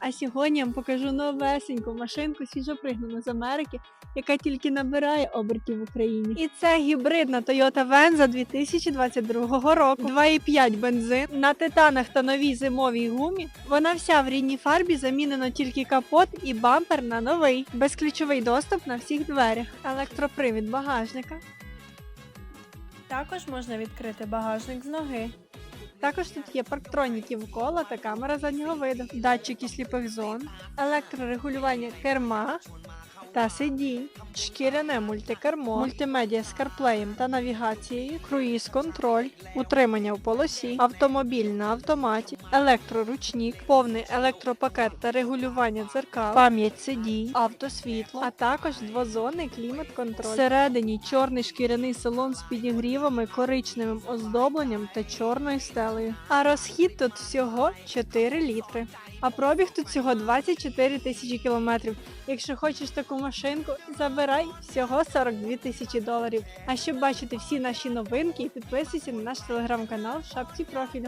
А сьогодні я вам покажу новесеньку машинку свіжопригнану з Америки, яка тільки набирає обертів в Україні. І це гібридна Toyota Venza 2022 року. 2,5 бензин на титанах та новій зимовій гумі. Вона вся в рідній фарбі замінено тільки капот і бампер на новий. Безключовий доступ на всіх дверях. Електропривід багажника. Також можна відкрити багажник з ноги. Також тут є парктроніків кола та камера заднього виду, датчики сліпих зон, електрорегулювання керма та сидінь, шкіряне мультикермо, мультимедіа з карплеєм та навігацією, круїз контроль, утримання в полосі, автомобіль на автоматі, електроручник, повний електропакет та регулювання дзеркал, пам'ять сидінь, автосвітло, а також двозонний клімат-контроль. Всередині чорний шкіряний салон з підігрівами, коричневим оздобленням та чорною стелею. А розхід тут всього 4 літри. А пробіг тут всього 24 тисячі кілометрів. Якщо хочеш таку машинку, забирай всього 42 тисячі доларів. А щоб бачити всі наші новинки, підписуйся на наш телеграм-канал в шапці профілю.